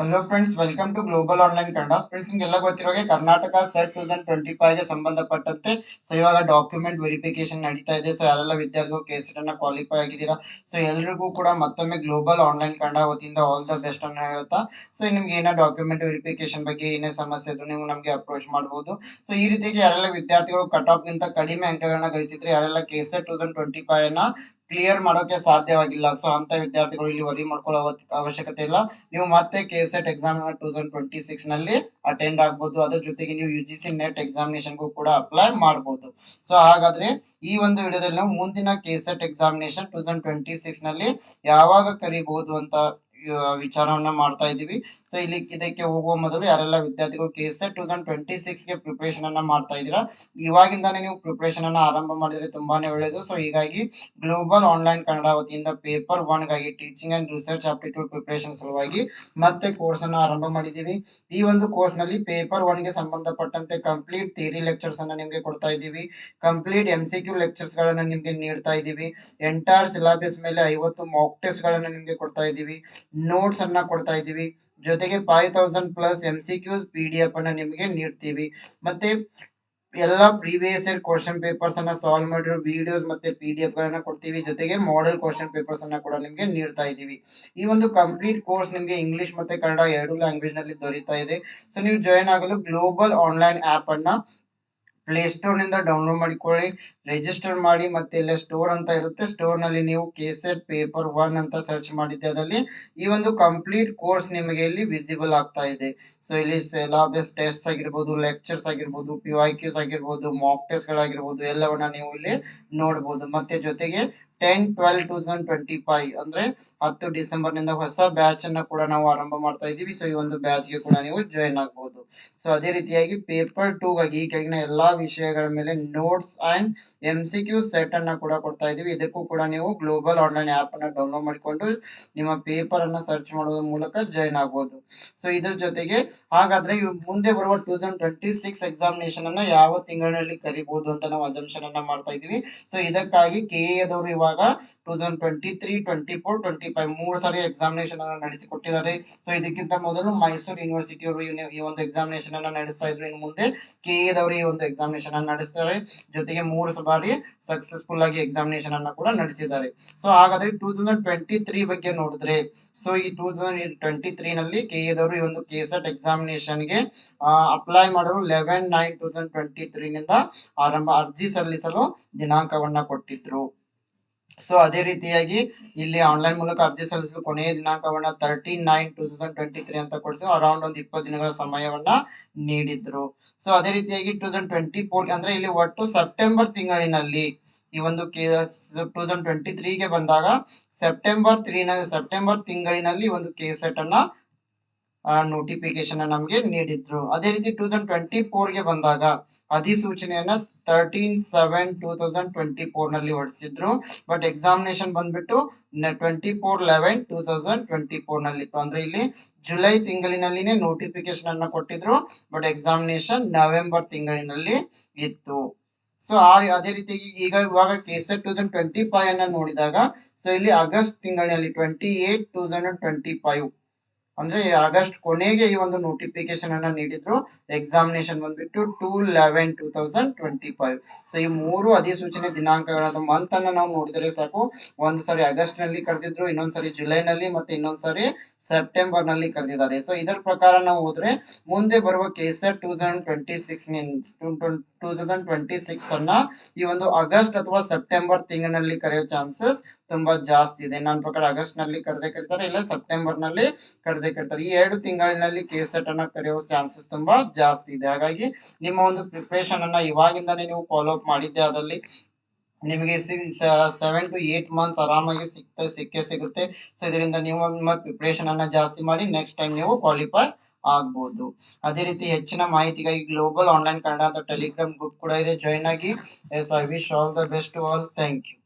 Hello friends welcome to global online Kannada friends ನಿಮಗೆಲ್ಲ ಹಾಗೆ Karnataka two thousand twenty ಫೈವ್ಗೆ ಸಂಬಂಧಪಟ್ಟಂತೆ ಸೊ ಇವಾಗ ಡಾಕ್ಯುಮೆಂಟ್ ವೆರಿಫಿಕೇಶನ್ ನಡೀತಾ ಇದೆ ಸೊ ಯಾರೆಲ್ಲ ವಿದ್ಯಾರ್ಥಿಗಳು ಕೆ ಸೆಟ್ ಅನ್ನ ಕ್ವಾಲಿಫೈ ಆಗಿದ್ದೀರಾ? ಸೊ ಎಲ್ರಿಗೂ ಕೂಡ ಮತ್ತೊಮ್ಮೆ ಗ್ಲೋಬಲ್ ಆನ್ಲೈನ್ ಕನ್ನಡ ವತಿಯಿಂದ ಆಲ್ ದ ಬೆಸ್ಟ್ ಅನ್ನ ಹೇಳ್ತಾ. ಸೊ ನಿಮ್ಗೆ ಏನೋ ಡಾಕ್ಯುಮೆಂಟ್ ವೆರಿಫಿಕೇಶನ್ ಬಗ್ಗೆ ಏನೇ ಸಮಸ್ಯೆ ಇದ್ರು ನೀವು ನಮಗೆ ಅಪ್ರೋಚ್ ಮಾಡಬಹುದು ಸೊ ಈ ರೀತಿಯಾಗಿ ಯಾರೆಲ್ಲ ವಿದ್ಯಾರ್ಥಿಗಳು ಕಟ್ ಆಫ್ ಗಿಂತ ಕಡಿಮೆ ಅಂಕಗಳನ್ನ ಗಳಿಸಿದ್ರೆ ಯಾರೆಲ್ಲ K SET thousand twenty five ಅನ್ನ ಕ್ಲಿಯರ್ ಮಾಡೋಕೆ ಸಾಧ್ಯವಾಗಿಲ್ಲ. ಸೊ ಅಂತ ವಿದ್ಯಾರ್ಥಿಗಳು ಇಲ್ಲಿ ವರಿ ಮಾಡ್ಕೊಳ್ಳೋ ಅವಶ್ಯಕತೆ ಇಲ್ಲ. ನೀವು ಮತ್ತೆ K S ET exam two thousand twenty ಸಿಕ್ಸ್ನಲ್ಲಿ attend ಆಗಬಹುದು ಅದ್ರ ಜೊತೆಗೆ ನೀವು ಯು ಜಿ ಸಿ ನೆಟ್ ಎಕ್ಸಾಮಿನೇಷನ್ಗೂ ಕೂಡ ಅಪ್ಲೈ ಮಾಡಬಹುದು ಸೊ ಹಾಗಾದ್ರೆ ಈ ಒಂದು ವಿಡಿಯೋದಲ್ಲಿ ನಾವು ಮುಂದಿನ K S ET examination two thousand twenty ಸಿಕ್ಸ್ನಲ್ಲಿ ಯಾವಾಗ ಕರಿಬಹುದು ಅಂತ ವಿಚಾರವನ್ನ ಮಾಡ್ತಾ ಇದೀವಿ ಸೊ ಇಲ್ಲಿ ಇದಕ್ಕೆ ಹೋಗುವ ಮೊದಲು ಯಾರೆಲ್ಲ ವಿದ್ಯಾರ್ಥಿಗಳು K S A two thousand twenty ಸಿಕ್ಸ್ಗೆ preparation ಅನ್ನ ಮಾಡ್ತಾ ಇದ್ದೀರಾ? ಇವಾಗಿಂದಾನೇ ನೀವು ಪ್ರಿಪರೇಷನ್ ಅನ್ನ ಆರಂಭ ಮಾಡಿದ್ರೆ ತುಂಬಾನೇ ಒಳ್ಳೆಯದು ಸೊ ಹೀಗಾಗಿ ಗ್ಲೋಬಲ್ ಆನ್ಲೈನ್ ಕನ್ನಡ ವತಿಯಿಂದ paper ಒನ್ಗಾಗಿ teaching and research aptitude preparation ಸಲುವಾಗಿ ಮತ್ತೆ ಕೋರ್ಸ್ ಅನ್ನ ಆರಂಭ ಮಾಡಿದೀವಿ ಈ ಒಂದು ಕೋರ್ಸ್ನಲ್ಲಿ ಪೇಪರ್ ಒನ್ಗೆ ಸಂಬಂಧಪಟ್ಟಂತೆ ಕಂಪ್ಲೀಟ್ ಥಿಯರಿ ಲೆಕ್ಚರ್ಸ್ ಅನ್ನ ನಿಮ್ಗೆ ಕೊಡ್ತಾ ಇದ್ದೀವಿ. Complete M C Q lectures ಗಳನ್ನ ನಿಮ್ಗೆ ನೀಡ್ತಾ ಇದ್ದೀವಿ. ಎಂಟೈರ್ ಸಿಲಾಬಸ್ ಮೇಲೆ ಐವತ್ತು ಮಾಕ್ ಟೆಸ್ಟ್ ಗಳನ್ನ ನಿಮ್ಗೆ ಕೊಡ್ತಾ ಇದ್ದೀವಿ. ನೋಟ್ಸ್ ಅನ್ನ ಕೊಡ್ತಾ ಇದ್ದೀವಿ. ಜೊತೆಗೆ five thousand plus M C Qs P D F ಅನ್ನ ನಿಮಗೆ ನೀಡ್ತೀವಿ. ಮತ್ತೆ ಎಲ್ಲ ಪ್ರೀವಿಯಸ್ ಇಯರ್ ಕ್ವಶನ್ ಪೇಪರ್ಸ್ ಅನ್ನ ಸಾಲ್ವ್ ಮಾಡಿರೋ ವಿಡಿಯೋಸ್ ಮತ್ತೆ ಪಿ ಡಿ ಎಫ್ ಗಳನ್ನ ಕೊಡ್ತೀವಿ. ಜೊತೆಗೆ ಮಾಡೆಲ್ ಕ್ವಶನ್ ಪೇಪರ್ಸ್ ಅನ್ನ ಕೂಡ ನಿಮಗೆ ನೀಡ್ತಾ ಇದ್ದೀವಿ. ಈ ಒಂದು ಕಂಪ್ಲೀಟ್ ಕೋರ್ಸ್ ನಿಮಗೆ ಇಂಗ್ಲಿಷ್ ಮತ್ತೆ ಕನ್ನಡ ಎರಡು ಲ್ಯಾಂಗ್ವೇಜ್ನಲ್ಲಿ ದೊರೀತಾ ಇದೆ. ಸೊ ನೀವು ಜಾಯಿನ್ ಆಗಲು ಗ್ಲೋಬಲ್ ಆನ್ಲೈನ್ ಆಪ್ ಅನ್ನ ಪ್ಲೇ ಸ್ಟೋರ್ನಿಂದ ಡೌನ್ಲೋಡ್ ಮಾಡಿಕೊಳ್ಳಿ ರಿಜಿಸ್ಟರ್ ಮಾಡಿ ಮತ್ತೆ ಇಲ್ಲ ಸ್ಟೋರ್ ಅಂತ ಇರುತ್ತೆ. ಸ್ಟೋರ್ನಲ್ಲಿ ನೀವು ಕೆಸೆಟ್ ಪೇಪರ್ ಒನ್ ಅಂತ ಸರ್ಚ್ ಮಾಡಿದ್ದೆ ಅದರಲ್ಲಿ. ಈ ಒಂದು ಕಂಪ್ಲೀಟ್ ಕೋರ್ಸ್ ನಿಮಗೆ ಇಲ್ಲಿ ವಿಸಿಬಲ್ ಆಗ್ತಾ ಇದೆ. ಸೊ ಇಲ್ಲಿ ಸಿಲಾಬಸ್ ಟೆಸ್ಟ್ ಆಗಿರ್ಬೋದು ಲೆಕ್ಚರ್ಸ್ ಆಗಿರ್ಬೋದು ಪಿ ಐ ಕ್ಯೂಸ್ ಆಗಿರ್ಬೋದು ಮಾಕ್ ಟೆಸ್ಟ್ ಗಳಾಗಿರ್ಬೋದು, ಎಲ್ಲವನ್ನ ನೀವು ಇಲ್ಲಿ ನೋಡಬಹುದು ಮತ್ತೆ ಜೊತೆಗೆ ten twelve two thousand twenty five ಅಂದ್ರೆ ಹತ್ತು ಡಿಸೆಂಬರ್ನಿಂದ ಹೊಸ ಬ್ಯಾಚ್ ಅನ್ನ ಕೂಡ ನಾವು ಆರಂಭ ಮಾಡ್ತಾ ಇದೀವಿ ಸೊ ಈ ಒಂದು ಬ್ಯಾಚ್ಗೆ ಕೂಡ ನೀವು ಜಾಯಿನ್ ಆಗಬಹುದು ಸೊ ಅದೇ ರೀತಿಯಾಗಿ ಪೇಪರ್ ಟೂ ಗಾಗಿ ಈ ಕೆಳಗಿನ ಎಲ್ಲಾ ವಿಷಯಗಳ ಮೇಲೆ notes and M C Q set ಅನ್ನ ಕೂಡ ಕೊಡ್ತಾ ಇದೀವಿ ಇದಕ್ಕೂ ಕೂಡ ನೀವು ಗ್ಲೋಬಲ್ ಆನ್ಲೈನ್ ಆಪ್ ಅನ್ನ ಡೌನ್ಲೋಡ್ ಮಾಡಿಕೊಂಡು ನಿಮ್ಮ ಪೇಪರ್ ಅನ್ನ ಸರ್ಚ್ ಮಾಡೋದ್ರ ಮೂಲಕ ಜಾಯಿನ್ ಆಗಬಹುದು ಸೊ ಇದ್ರ ಜೊತೆಗೆ ಹಾಗಾದ್ರೆ ಮುಂದೆ ಬರುವ two thousand twenty six examination ಅನ್ನ ಯಾವ ತಿಂಗಳಿನಲ್ಲಿ ಕರಿಬಹುದು ಅಂತ ನಾವು ಅಜಂಪ್ಷನ್ ಅನ್ನ ಮಾಡ್ತಾ ಇದೀವಿ ಸೊ ಇದಕ್ಕಾಗಿ ಕೆ ಎದವರು ಇವಾಗ two thousand twenty three twenty four twenty five ಮೂರು ಸಾರಿ ಎಕ್ಸಾಮಿನೇಷನ್ ಅನ್ನ ನಡೆಸಿಕೊಟ್ಟಿದ್ದಾರೆ ಸೊ ಇದಕ್ಕಿಂತ ಮೊದಲು ಮೈಸೂರು ಯೂನಿವರ್ಸಿಟಿ ಅವರು ಈ ಒಂದು ಎಕ್ಸಾಮಿನೇಷನ್ ಅನ್ನ ನಡೆಸ್ತಾ ಇದ್ರು. ಇನ್ನು ಮುಂದೆ ಕೆ ಎದವರು ಈ ಒಂದು ಎಕ್ಸಾಮಿನೇಷನ್ ಅನ್ನ ನಡೆಸ್ತಾರೆ. ಜೊತೆಗೆ ಮೂರು ಬಾರಿ ಸಕ್ಸಸ್ಫುಲ್ ಆಗಿ ಎಕ್ಸಾಮಿನೇಷನ್ ಅನ್ನ ಕೂಡ ನಡೆಸಿದ್ದಾರೆ. ಸೊ ಹಾಗಾದ್ರೆ ಟೂ ತೌಸಂಡ್ ಟ್ವೆಂಟಿ ತ್ರೀ ಬಗ್ಗೆ ನೋಡಿದ್ರೆ ಸೊ ಈ ಟೂ ತೌಸಂಡ್ ಟ್ವೆಂಟಿ ತ್ರೀ ನಲ್ಲಿ ಕೆ ಎದವರು ಈ ಒಂದು ಕೆಸೆಟ್ ಎಕ್ಸಾಮಿನೇಷನ್ಗೆ ಅಪ್ಲೈ ಮಾಡಲು eleven nine two thousand twenty three ನಿಂದ ಆರಂಭ ಅರ್ಜಿ ಸಲ್ಲಿಸಲು ದಿನಾಂಕವನ್ನ ಕೊಟ್ಟಿದ್ರು. ಸೊ ಅದೇ ರೀತಿಯಾಗಿ ಇಲ್ಲಿ ಆನ್ಲೈನ್ ಮೂಲಕ ಅರ್ಜಿ ಸಲ್ಲಿಸಲು ಕೊನೆಯ ದಿನಾಂಕವನ್ನ thirteen nine two thousand twenty three ಅಂತ ಕೊಡಿಸಿ ಅರೌಂಡ್ ಒಂದು ಇಪ್ಪತ್ತು ದಿನಗಳ ಸಮಯವನ್ನ ನೀಡಿದ್ರು. ಸೊ ಅದೇ ರೀತಿಯಾಗಿ ಟೂ ತೌಸಂಡ್ ಟ್ವೆಂಟಿ ಫೋರ್ ಅಂದ್ರೆ ಇಲ್ಲಿ ಒಟ್ಟು ಸೆಪ್ಟೆಂಬರ್ ತಿಂಗಳಿನಲ್ಲಿ ಈ ಒಂದು ಟೂ ತೌಸಂಡ್ ಟ್ವೆಂಟಿ ತ್ರೀಗೆ ಬಂದಾಗ ಸೆಪ್ಟೆಂಬರ್ ತ್ರೀನ ಸೆಪ್ಟೆಂಬರ್ ತಿಂಗಳಿನಲ್ಲಿ ಒಂದು ಕೆ ಸೆಟ್ ಅನ್ನ ನೋಟಿಫಿಕೇಶನ್ ನಮಗೆ ನೀಡಿದ್ರು. ಅದೇ ರೀತಿ ಟೂ ತೌಸಂಡ್ ಟ್ವೆಂಟಿ ಫೋರ್ಗೆ ಬಂದಾಗ ಅಧಿಸೂಚನೆಯನ್ನ thirteen seven two thousand twenty ಫೋರ್ನಲ್ಲಿ ಹೊರಡಿಸಿದ್ರು ಬಟ್ ಎಕ್ಸಾಮಿನೇಷನ್ ಬಂದ್ಬಿಟ್ಟು twenty four eleven two thousand twenty ಫೋರ್ನಲ್ಲಿ ಅಂದ್ರೆ ಇಲ್ಲಿ ಜುಲೈ ತಿಂಗಳಿನಲ್ಲಿನೇ ನೋಟಿಫಿಕೇಶನ್ ಅನ್ನ ಕೊಟ್ಟಿದ್ರು. ಬಟ್ ಎಕ್ಸಾಮಿನೇಷನ್ ನವೆಂಬರ್ ತಿಂಗಳಿನಲ್ಲಿ ಇತ್ತು. ಸೊ ಆ ಅದೇ ರೀತಿ ಈಗ ಇವಾಗ K S two thousand twenty five ಅನ್ನ ನೋಡಿದಾಗ ಸೊ ಇಲ್ಲಿ ಆಗಸ್ಟ್ ತಿಂಗಳಿನಲ್ಲಿ twenty eight two thousand twenty five ಅಂದ್ರೆ ಆಗಸ್ಟ್ ಕೊನೆಗೆ ಈ ಒಂದು ನೋಟಿಫಿಕೇಶನ್ ಅನ್ನ ನೀಡಿದ್ರು. ಎಕ್ಸಾಮಿನೇಷನ್ ಬಂದ್ಬಿಟ್ಟು two eleven two thousand twenty five so ಈ ಮೂರು ಅಧಿಸೂಚನೆ ದಿನಾಂಕಗಳಾದ ಮಂತ್ ಅನ್ನ ನಾವು ನೋಡಿದ್ರೆ ಸಾಕು. ಒಂದ್ ಸಾರಿ ಆಗಸ್ಟ್ನಲ್ಲಿ ಕರೆದಿದ್ರು ಇನ್ನೊಂದ್ಸರಿ ಜುಲೈ ನಲ್ಲಿ ಮತ್ತೆ ಇನ್ನೊಂದ್ಸರಿ ಸೆಪ್ಟೆಂಬರ್ನಲ್ಲಿ ಕರೆದಿದ್ದಾರೆ. ಸೊ ಇದರ ಪ್ರಕಾರ ನಾವು ಹೋದ್ರೆ ಮುಂದೆ ಬರುವ KSET two thousand twenty six two thousand twenty six ಅನ್ನ ಈ ಒಂದು ಆಗಸ್ಟ್ ಅಥವಾ ಸೆಪ್ಟೆಂಬರ್ ತಿಂಗಳಿನಲ್ಲಿ ಕರೆಯೋ ಚಾನ್ಸಸ್ ತುಂಬಾ ಜಾಸ್ತಿ ಇದೆ. ನನ್ನ ಪ್ರಕಾರ ಆಗಸ್ಟ್ನಲ್ಲಿ ಕರೆದೇ ಕರೀತಾರೆ, ಇಲ್ಲ ಸೆಪ್ಟೆಂಬರ್ನಲ್ಲಿ ಕರೆದೇ ಕರೀತಾರೆ. ಈ ಎರಡು ತಿಂಗಳಿನಲ್ಲಿ ಕೆಸೆಟ್ ಅನ್ನ ಕರೆಯೋ ಚಾನ್ಸಸ್ ತುಂಬಾ ಜಾಸ್ತಿ ಇದೆ. ಹಾಗಾಗಿ ನಿಮ್ಮ ಒಂದು ಪ್ರಿಪ್ರೇಷನ್ ಅನ್ನ ಇವಾಗಿಂದಾನೇ ನೀವು ಫಾಲೋ ಅಪ್ ಮಾಡಿದ್ದೆ ಅದಲ್ಲಿ ನಿಮಗೆ ಸೆವೆನ್ ಟು ಏಟ್ ಮಂತ್ಸ್ ಆರಾಮಾಗಿ ಸಿಗ್ತಾ ಸಿಕ್ಕೇ ಸಿಗುತ್ತೆ. ಸೊ ಇದರಿಂದ ನೀವು ನಿಮ್ಮ ಪ್ರಿಪ್ರೇಷನ್ ಅನ್ನ ಜಾಸ್ತಿ ಮಾಡಿ ನೆಕ್ಸ್ಟ್ ಟೈಮ್ ನೀವು ಕ್ವಾಲಿಫೈ ಆಗ್ಬೋದು. ಅದೇ ರೀತಿ ಹೆಚ್ಚಿನ ಮಾಹಿತಿಗಾಗಿ global online Kannada Telegram group ಕೂಡ ಇದೆ. ಜಾಯ್ನ್ ಆಗಿ. Yes I wish all the best all thank you